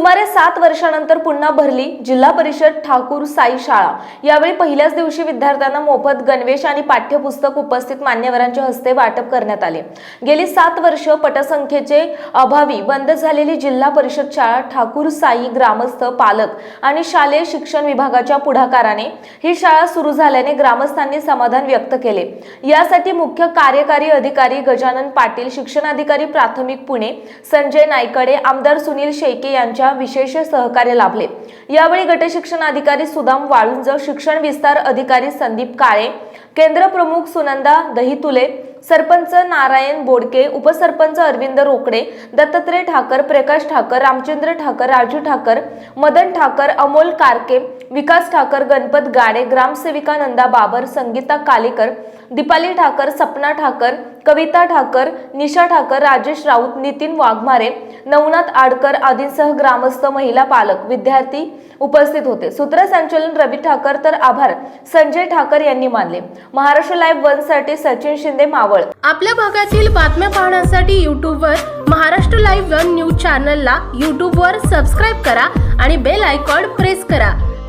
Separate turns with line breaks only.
सुमारे सात वर्षानंतर पुन्हा भरली जिल्हा परिषद ठाकूर साई शाळा. यावेळी पहिल्याच दिवशी विद्यार्थ्यांना मोफत गणवेश आणि पाठ्यपुस्तक उपस्थित मान्यवरांच्या हस्ते वाटप करण्यात आले. गेली सात वर्ष पटसंख्येचे अभावी बंद झालेली जिल्हा परिषद शाळा ठाकूर साई ग्रामस्थ पालक आणि शालेय शिक्षण विभागाच्या पुढाकाराने ही शाळा सुरू झाल्याने ग्रामस्थांनी समाधान व्यक्त केले. यासाठी मुख्य कार्यकारी अधिकारी गजानन पाटील शिक्षणाधिकारी प्राथमिक पुणे संजय नायकडे आमदार सुनील शेळके यांच्या विशेष सहकार्य लाभले. यावेळी गटशिक्षण अधिकारी सुदाम वाळुंज शिक्षण विस्तार अधिकारी संदीप काळे केंद्र प्रमुख सुनंदा दहितुले सरपंच नारायण बोडके उपसरपंच अरविंद रोकडे दत्तात्रय ठाकर प्रकाश ठाकर रामचंद्र ठाकर राजू ठाकर मदन ठाकर अमोल कारके विकास ठाकर गणपत गाडे ग्रामसेविका नंदा बाबर संगीता कालेकर दीपाली ठाकर सपना ठाकर कविता ठाकर निशा ठाकर राजेश राऊत नितीन वाघमारे नवनाथ आडकर आदींसह ग्रामस्थ महिला पालक विद्यार्थी उपस्थित होते. सूत्रसंचलन रवी ठाकर तर आभार. संजय ठाकर यांनी मानले. महाराष्ट्र लाईव्ह वनसाठी सचिन शिंदे मावळ.
आपल्या भागातील बातम्या पाहण्यासाठी यूट्यूबवर महाराष्ट्र लाईव्ह वन न्यूज चॅनलला यूट्यूबवर सबस्क्राईब करा आणि बेल आयकॉन प्रेस करा.